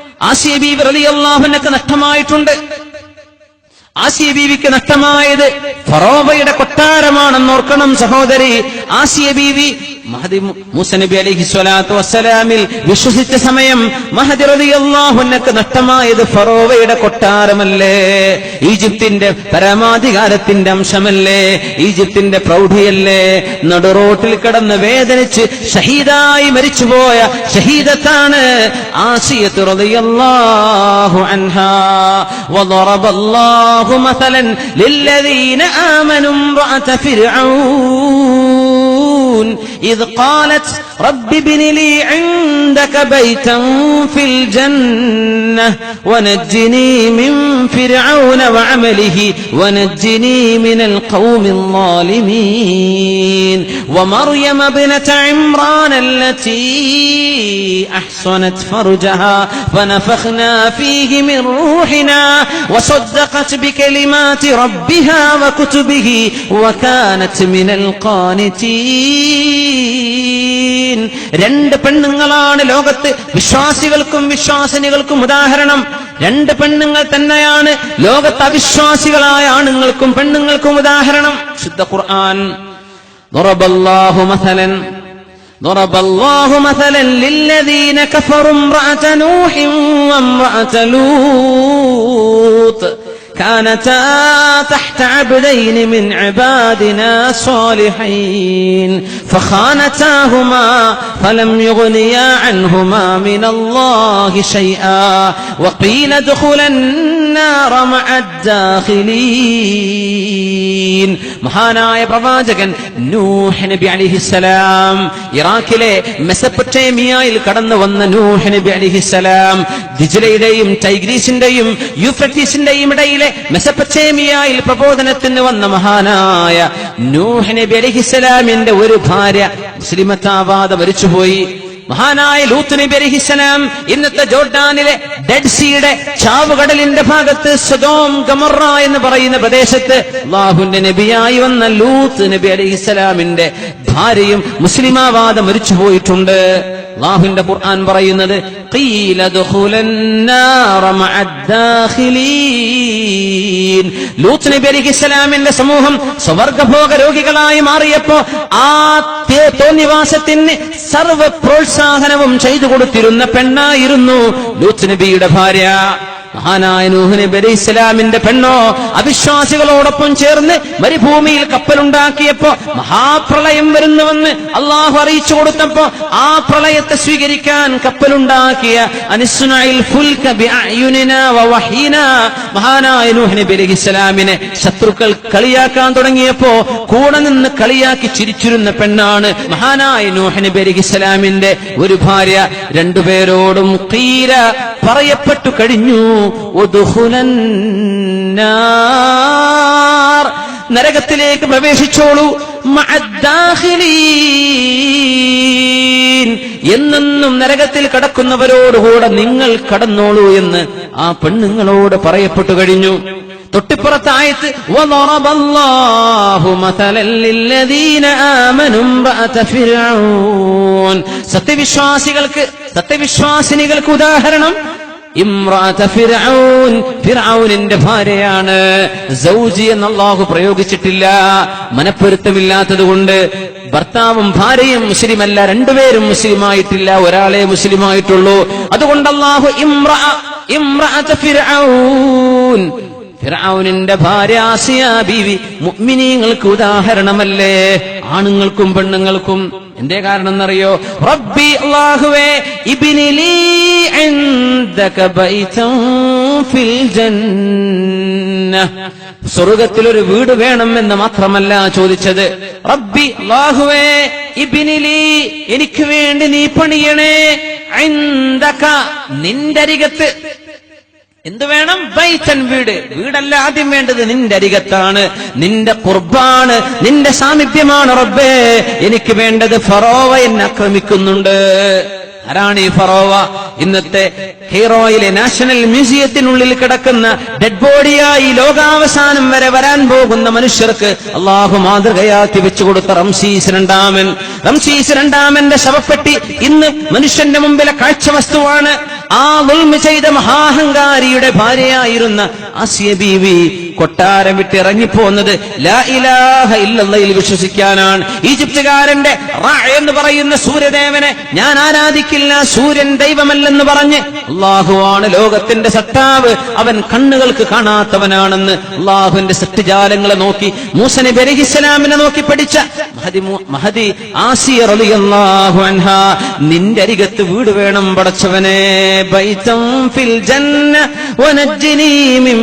ആസിയ ബീവി റളിയല്ലാഹുവിനൊക്കെ നഷ്ടമായിട്ടുണ്ട്. ആസിയ ബീവിക്ക് നഷ്ടമായത് ഫറോബയുടെ കൊട്ടാരമാണെന്ന് ഓർക്കണം സഹോദരി. ആസിയ ബീവി മഹദി മു- മൂസ നബി അലൈഹി സ്വലാത്തു വസ്സലാമിൽ വിശ്വസിച്ച സമയം മഹദി റളിയല്ലാഹുവിനൊക്കെ നഷ്ടമായത് ഫറോവയുടെ കൊട്ടാരമല്ലേ ഈജിപ്തിന്റെ പരമാധികാരത്തിന്റെ അംശമല്ലേ ഈജിപ്തിന്റെ പ്രൗഢിയല്ലേ നടുറോട്ടിൽ കിടന്ന് വേദനിച്ച് ഷഹീദായി മരിച്ചുപോയ ഷഹീദത്താണ് ആസിയത്ത് റളിയല്ലാഹു അൻഹാ وضرب الله مثلا للذين آمنوا امرأة فرعون إذ قالت رب ابن لي عندك بيتا في الجنة ونجني من فرعون وعمله ونجني من القوم الظالمين. ومريم ابنة عمران التي أحصنت فرجها فنفخنا فيه من روحنا وصدقت بكلمات ربها وكتبه وكانت من القانتين. രണ്ട് പെണ്ണുങ്ങളാണ് ലോകത്ത് വിശ്വാസികൾക്കും വിശ്വാസിനികൾക്കും ഉദാഹരണം രണ്ട് പെണ്ണുങ്ങൾ തന്നെയാണ് ലോകത്ത് അവിശ്വാസികളായ ആണുങ്ങൾക്കും പെണ്ണുങ്ങൾക്കും ഉദാഹരണം ശുദ്ധ ഖുർആൻ ضرب الله مثلا ضرب الله مثلا للذين كفروا امرأة نوح وامرأة لوط كانتا تحت عبدين من عبادنا صالحين فخانتاهما فلم يغنيا عنهما من الله شيئا وقيل ادخلا മഹാനായ പ്രവാചകൻ നൂഹ് നബി അലിഹിസലാം ഇറാഖിലെ മെസപ്പൊട്ടേമിയയിൽ കടന്നു വന്ന നൂഹ് നബി അലിഹിസലാം ദിജിലയുടെയും ടൈഗ്രീസിന്റെയും യൂഫ്രട്ടീസിന്റെയും ഇടയിലെ മെസപ്പൊട്ടേമിയയിൽ പ്രബോധനത്തിന് വന്ന മഹാനായ നൂഹ് നബി അലിഹിസലാമിന്റെ ഒരു ഭാര്യ മുസ്ലിമത്താവാതെ മരിച്ചുപോയി. മഹാനായ ലൂത്ത് നബി അലഹിസലാം ഇന്നത്തെ ജോർഡാനിലെ ഡെഡ് സീയുടെ ചാവുകടലിന്റെ ഭാഗത്ത് സദോം ഗമറ എന്ന് പറയുന്ന പ്രദേശത്ത് അള്ളാഹുന്റെ നബിയായി വന്ന ലൂത്ത് നബി അലഹിസലാമിന്റെ ഭാര്യയും മുസ്ലിമാവാദം മരിച്ചു പോയിട്ടുണ്ട് അള്ളാഹുന്റെ ഖുർആൻ പറയുന്നത് "ഖീല ദുഖുലൻ നാറ മഅ ദാഖിലീൻ." ലൂത്ത് നബി അലഹിസലാമിന്റെ സമൂഹം സ്വർഗഭോഗ രോഗികളായി മാറിയപ്പോ ആ തോന്നിവാസത്തിന് സർവ പ്രോത്സാഹനവും ചെയ്തു കൊടുത്തിരുന്ന പെണ്ണായിരുന്നു ലൂത്ത് നബിയുടെ ഭാര്യ മഹാനായ നൂഹ് നബി ഇസ്ലാമിന്റെ പെണ്ണോ അവിശ്വാസികളോടൊപ്പം ചേർന്ന് മരുഭൂമിയിൽ കപ്പലുണ്ടാക്കിയപ്പോ മഹാപ്രളയം വരുന്നുവെന്ന് അള്ളാഹു അറിയിച്ചു കൊടുത്തപ്പോ ആ പ്രളയത്തെ സ്വീകരിക്കാൻ കപ്പലുണ്ടാക്കിയ അനിസ്നായിൽ മഹാനായ നൂഹ് നബി ഇസ്ലാമിനെ ശത്രുക്കൾ കളിയാക്കാൻ തുടങ്ങിയപ്പോ കൂടെ നിന്ന് കളിയാക്കി ചിരിച്ചിരുന്ന പെണ്ണാണ് മഹാനായ നൂഹ് നബി ഇസ്ലാമിന്റെ ഒരു ഭാര്യ. രണ്ടുപേരോടും കീര പറയപ്പെട്ടു കഴിഞ്ഞു. നരകത്തിലേക്ക് പ്രവേശിച്ചോളൂ. എന്നെന്നും നരകത്തിൽ കടക്കുന്നവരോടുകൂടെ നിങ്ങൾ കടന്നോളൂ എന്ന് ആ പെണ്ണുങ്ങളോട് പറയപ്പെട്ടു കഴിഞ്ഞു. തൊട്ടിപ്പുറത്തായത് സത്യവിശ്വാസികൾക്ക് സത്യവിശ്വാസിനികൾക്ക് ഉദാഹരണം. ഫിർഔനിന്റെ ഭാര്യയാണ് സൗജി എന്ന് അള്ളാഹു പ്രയോഗിച്ചിട്ടില്ല. മനപ്പൊരുത്തമില്ലാത്തത് കൊണ്ട് ഭർത്താവും ഭാര്യയും മുസ്ലിമല്ല രണ്ടുപേരും മുസ്ലിമായിട്ടില്ല ഒരാളെ മുസ്ലിമായിട്ടുള്ളൂ. അതുകൊണ്ട് അള്ളാഹു ഇമ്ര ഫിർഔൻ. ഫിർഔനിന്റെ ഭാര്യ ആസിയ ബീവി മുഅ്മിനീങ്ങൾക്ക് ഉദാഹരണമല്ലേ? ആണുങ്ങൾക്കും പെണ്ണുങ്ങൾക്കും എന്തേ കാരണം എന്നറിയോ റബ്ബി അള്ളാഹുവേ ഇബ്നി ലീ ഇൻദക ബൈതൻ ഫിൽ ജന്ന. സ്വർഗത്തിൽ ഒരു വീട് വേണമെന്ന് മാത്രമല്ല ചോദിച്ചത്. റബ്ബി അള്ളാഹുവേ ഇബ്നി ലീ എനിക്ക് വേണ്ടി നീ പണിയണേ. നിന്റെ അരികത്ത്. എന്ത് വേണം? ബൈത്തൻ വീട്. വീടല്ല ആദ്യം വേണ്ടത് നിന്റെ അരികത്താണ്. നിന്റെ കുർബാണ്. നിന്റെ സാമീപ്യമാണ് റബ്ബേ. എനിക്ക് വേണ്ടത് ഫറോവ എന്നെ ആക്രമിക്കുന്നുണ്ട്. ആരാണ് ഈ ഫറോവ? ഇന്നത്തെ ഹീറോയിലെ നാഷണൽ മ്യൂസിയത്തിനുള്ളിൽ കിടക്കുന്ന ഡെഡ് ബോഡിയായി ലോകാവസാനം വരെ വരാൻ പോകുന്ന മനുഷ്യർക്ക് അള്ളാഹു മാതൃകയാക്കി വെച്ചു കൊടുത്ത റംസീസ് രണ്ടാമൻ. റംസീസ് രണ്ടാമന്റെ ശവപ്പെട്ടി ഇന്ന് മനുഷ്യന്റെ മുമ്പിലെ കാഴ്ച വസ്തുവാണ് ആ ചെയ്ത മഹാഹങ്കാരിയുടെ ഭാര്യയായിരുന്ന ആസിയ ബീവി കൊട്ടാരം വിട്ട് ഇറങ്ങിപ്പോന്നത് ഇല്ലല്ലയിൽ വിശ്വസിക്കാനാണ്. ഈജിപ്തുകാരന്റെ എന്ന് പറയുന്ന സൂര്യദേവനെ ഞാൻ ആരാധിക്കില്ല സൂര്യൻ ദൈവമല്ലെന്ന് പറഞ്ഞ് അള്ളാഹുവാണ് ലോകത്തിന്റെ സത്താവ്. അവൻ കണ്ണുകൾക്ക് കാണാത്തവനാണെന്ന് അള്ളാഹുവിന്റെ സൃഷ്ടിജാലങ്ങളെ നോക്കി മൂസനെ നബി അലഹിസ്സലാമിനെ നോക്കി പഠിച്ച മഹദി മു- മഹദി ആസിയ റളിയല്ലാഹു അൻഹ നിന്റെ അരികത്ത് വീട് വേണം പടച്ചവനെ ബൈതം ഫിൽ ജന്ന വനജ്ജിനി മിൻ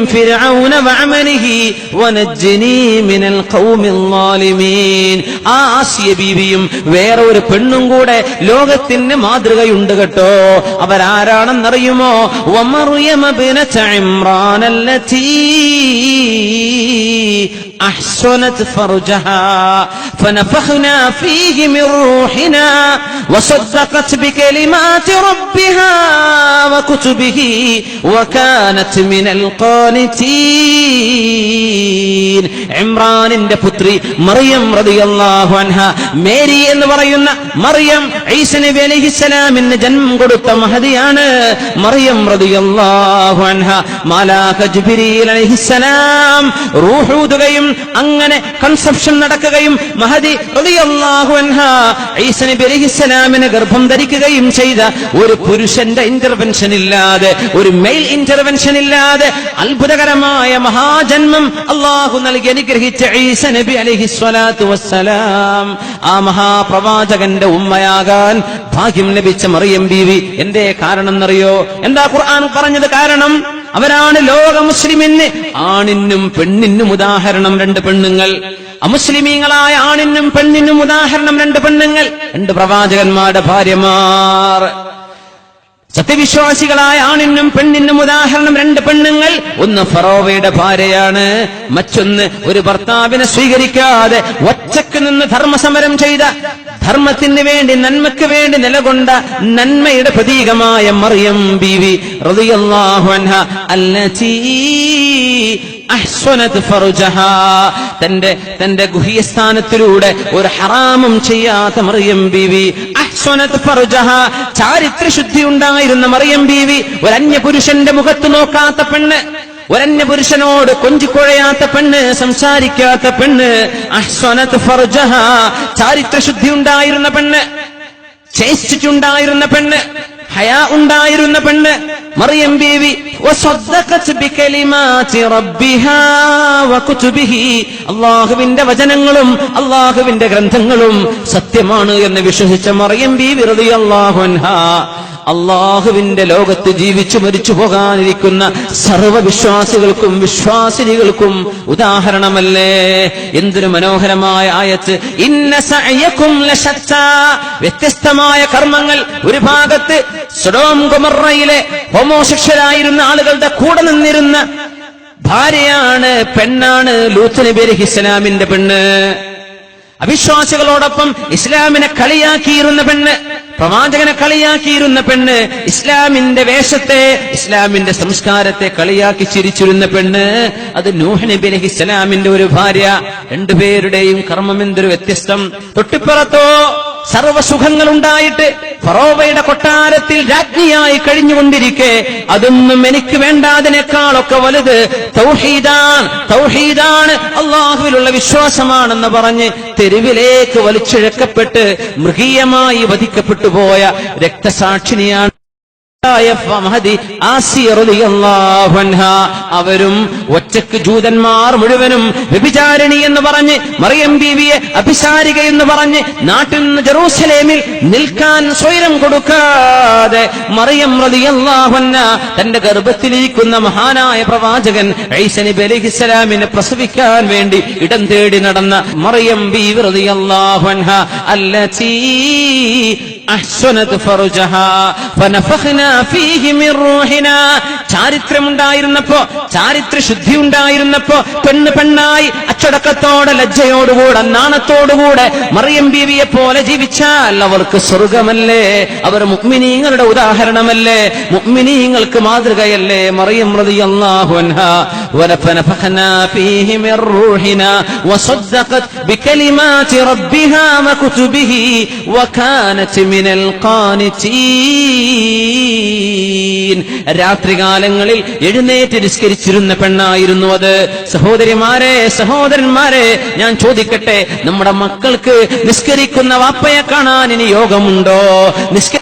വഅമലിഹി വനജ്ജിനി മിനൽ ഖൗമിൽ ളാലിമീൻ ആ ആസിയ ബീവിയും വേറെ ഒരു പെണ്ണും കൂടെ ലോകത്തിന് മാതൃകയുണ്ട് കേട്ടോ അവരാരാണെന്നറിയുമോ വമറിയമ ബിനത ഇമ്രാൻ التي أحسنت فرجها فنفخنا فيه من روحنا وصدقت بكلمات ربها وكتبه وكانت من القانتين ഇമ്രാനിന്റെ പുത്രി മറിയം റളിയല്ലാഹു അൻഹ മേരി എന്ന് പറയുന്ന മറിയം ഈസ നബി അലൈഹിസ്സലാമിന് ജന്മം കൊടുത്ത മഹദിയാണ് മറിയം റളിയല്ലാഹു അൻഹ മാലാഖ ജിബ്രീൽ അലൈഹിസ്സലാം റൂഹൂതുകയും അങ്ങനെ കൺസെപ്ഷൻ നടക്കുകയും മഹദി റളിയല്ലാഹു അൻഹ ഈസ നബി അലൈഹിസ്സലാമിന് ഗർഭം ധരിക്കുകയും ചെയ്ത ഒരു പുരുഷന്റെ ഇന്റർവെൻഷൻ ഇല്ലാതെ ഒരു മെയിൽ ഇന്റർവെൻഷൻ ഇല്ലാതെ അത്ഭുതകരമായ മഹാജന്മം അള്ളാഹു നൽകി അനുഗ്രഹിച്ച ഈസ നബി അലൈഹി സ്വലാത്തു വസ്സലാം. ആ മഹാപ്രവാചകന്റെ ഉമ്മയാകാൻ ഭാഗ്യം ലഭിച്ച മറിയം ബീവി എന്തേ കാരണം എന്നറിയോ എന്താ ഖുർആൻ പറഞ്ഞത് കാരണം? അവരാണ് ലോക മുസ്ലിമിന് ആണിനും പെണ്ണിനും ഉദാഹരണം രണ്ട് പെണ്ണുങ്ങൾ. അമുസ്ലിമീങ്ങളായ ആണിനും പെണ്ണിനും ഉദാഹരണം രണ്ട് പെണ്ണുങ്ങൾ. രണ്ട് പ്രവാചകന്മാരുടെ ഭാര്യമാർ. സത്യവിശ്വാസികളായ ആണിനും പെണ്ണിനും ഉദാഹരണം രണ്ട് പെണ്ണുങ്ങൾ. ഒന്ന് ഫറോവയുടെ ഭാര്യയാണ്. മറ്റൊന്ന് ഒരു ഭർത്താവിനെ സ്വീകരിക്കാതെ ഒറ്റയ്ക്ക് നിന്ന് ധർമ്മസമരം ചെയ്ത ധർമ്മത്തിന് വേണ്ടി നന്മയ്ക്ക് വേണ്ടി നിലകൊണ്ട നന്മയുടെ പ്രതീകമായ മറിയം ബീവി റളിയല്ലാഹു അൻഹ തന്റെ തന്റെ ഗുഹ്യസ്ഥാനത്തിലൂടെ ഒരു ഹറാമും ചെയ്യാത്ത മറിയം ബീവി. അഹ്സനത് ഫറുജഹ. ചാരിത്ര ശുദ്ധി ഉണ്ടായിരുന്ന മറിയം ബീവി. ഒരു അന്യ പുരുഷന്റെ മുഖത്ത് നോക്കാത്ത പെണ്ണ്. ഒരന്യ പുരുഷനോട് കൊഞ്ചിക്കുഴയാത്ത പെണ്ണ്. സംസാരിക്കാത്ത പെണ്ണ്. അഹ്സനത് ഫറുജഹ. ചാരിത്ര ശുദ്ധി ഉണ്ടായിരുന്ന പെണ്ണ്. ചേഷ്ടിച്ചുണ്ടായിരുന്ന പെണ്ണ്. ഹയാ ഉണ്ടായിരുന്ന പെണ്ണ് മറിയം ബീവി അള്ളാഹുവിന്റെ വചനങ്ങളും അള്ളാഹുവിന്റെ ഗ്രന്ഥങ്ങളും സത്യമാണ് എന്ന് വിശ്വസിച്ച മറിയം ബീവി റളിയല്ലാഹു അൻഹാ. അള്ളാഹുവിന്റെ ലോകത്ത് ജീവിച്ചു മരിച്ചു പോകാനിരിക്കുന്ന സർവവിശ്വാസികൾക്കും വിശ്വാസിനികൾക്കും ഉദാഹരണമല്ലേ? എന്തൊരു മനോഹരമായ ആയത്ത്. ഇന്ന ലശത്താ. വ്യത്യസ്തമായ കർമ്മങ്ങൾ ഒരു ഭാഗത്ത് സൊഡോം ഗൊമറയിലെ ഹോമോസെക്ഷലായിരുന്ന ആളുകളുടെ കൂടെ നിന്നിരുന്ന ഭാര്യയാണ് പെണ്ണാണ് ലൂത്ത് നബി അലൈഹി ഇസ്ലാമിന്റെ പെണ്ണ്. അവിശ്വാസികളോടൊപ്പം ഇസ്ലാമിനെ കളിയാക്കിയിരുന്ന പെണ്ണ് പ്രവാചകനെ കളിയാക്കിയിരുന്ന പെണ്ണ് ഇസ്ലാമിന്റെ വേഷത്തെ ഇസ്ലാമിന്റെ സംസ്കാരത്തെ കളിയാക്കി ചിരിച്ചിരുന്ന പെണ്ണ് അത് നൂഹ് അലൈഹി ഇസ്ലാമിന്റെ ഒരു ഭാര്യ. രണ്ടുപേരുടെയും കർമ്മം എന്തൊരു വ്യത്യസ്തം. തൊട്ടിപ്പുറത്തോ സർവസുഖങ്ങൾ ഫറോവയുടെ കൊട്ടാരത്തിൽ രാജ്ഞിയായി കഴിഞ്ഞുകൊണ്ടിരിക്കെ അതൊന്നും എനിക്ക് വേണ്ടാതിനേക്കാളൊക്കെ വലുത് തൗഹീദാൻ തൗഹീദാണ് അള്ളാഹുവിലുള്ള വിശ്വാസമാണെന്ന് പറഞ്ഞ് തെരുവിലേക്ക് വലിച്ചിഴക്കപ്പെട്ട് മൃഗീയമായി വധിക്കപ്പെട്ടു പോയ രക്തസാക്ഷിനിയാണ് അവരും ഒറ്റയ്ക്ക് ജൂതന്മാർ മുഴുവനും വ്യഭിചാരിണി എന്ന് പറഞ്ഞ് മറിയം ബീവിയെ അഭിസാരിക എന്ന് പറഞ്ഞ് നാട്ടിൽ നിന്ന് ജെറൂസലേമിൽ നിൽക്കാൻ സ്വൈരം കൊടുക്കാതെ മറിയം റളിയല്ലാഹു അൻഹ തന്റെ ഗർഭത്തിലിരിക്കുന്ന മഹാനായ പ്രവാചകൻ ഈസ നബി അലൈഹിസ്സലാമിനെ പ്രസവിക്കാൻ വേണ്ടി ഇടം തേടി നടന്ന മറിയം ബീവി റളിയല്ലാഹു അല്ല അഹ്സനത് ഫറുജഹ ഫനഫഖ്ന ഫീഹി മിൻ റൂഹിനാ. ചാരിത്രമുണ്ടായിരുന്നപ്പോ ചാരിത്ര ശുദ്ധി ഉണ്ടായിരുന്നപ്പോ പെണ്ണ് പെണ്ണായി അച്ചടക്കത്തോടെ ലജ്ജയോടുകൂടെ നാണത്തോടുകൂടെ മറിയം ബീവിയെ പോലെ ജീവിച്ചാൽ അവർക്ക് സ്വർഗമല്ലേ അവർ മുഅ്മിനീങ്ങളുടെ ഉദാഹരണമല്ലേ മുഅ്മിനീങ്ങൾക്ക് മാതൃകയല്ലേ മറിയം റളിയല്ലാഹു അൻഹ. ونفخنا فيه من روحنا وصدقت بكلمات ربها وكتبه وكانت من القانتين രാത്രികാലങ്ങളിൽ എഴുന്നേറ്റ് നിസ്കരിച്ചിരുന്ന പെണ്ണായിരുന്നു അത് സഹോദരിമാരെ സഹോദരന്മാരെ ഞാൻ ചോദിക്കട്ടെ നമ്മുടെ മക്കൾക്ക് നിസ്കരിക്കുന്ന വാപ്പയെ കാണാൻ ഇനി യോഗമുണ്ടോ നിസ്ക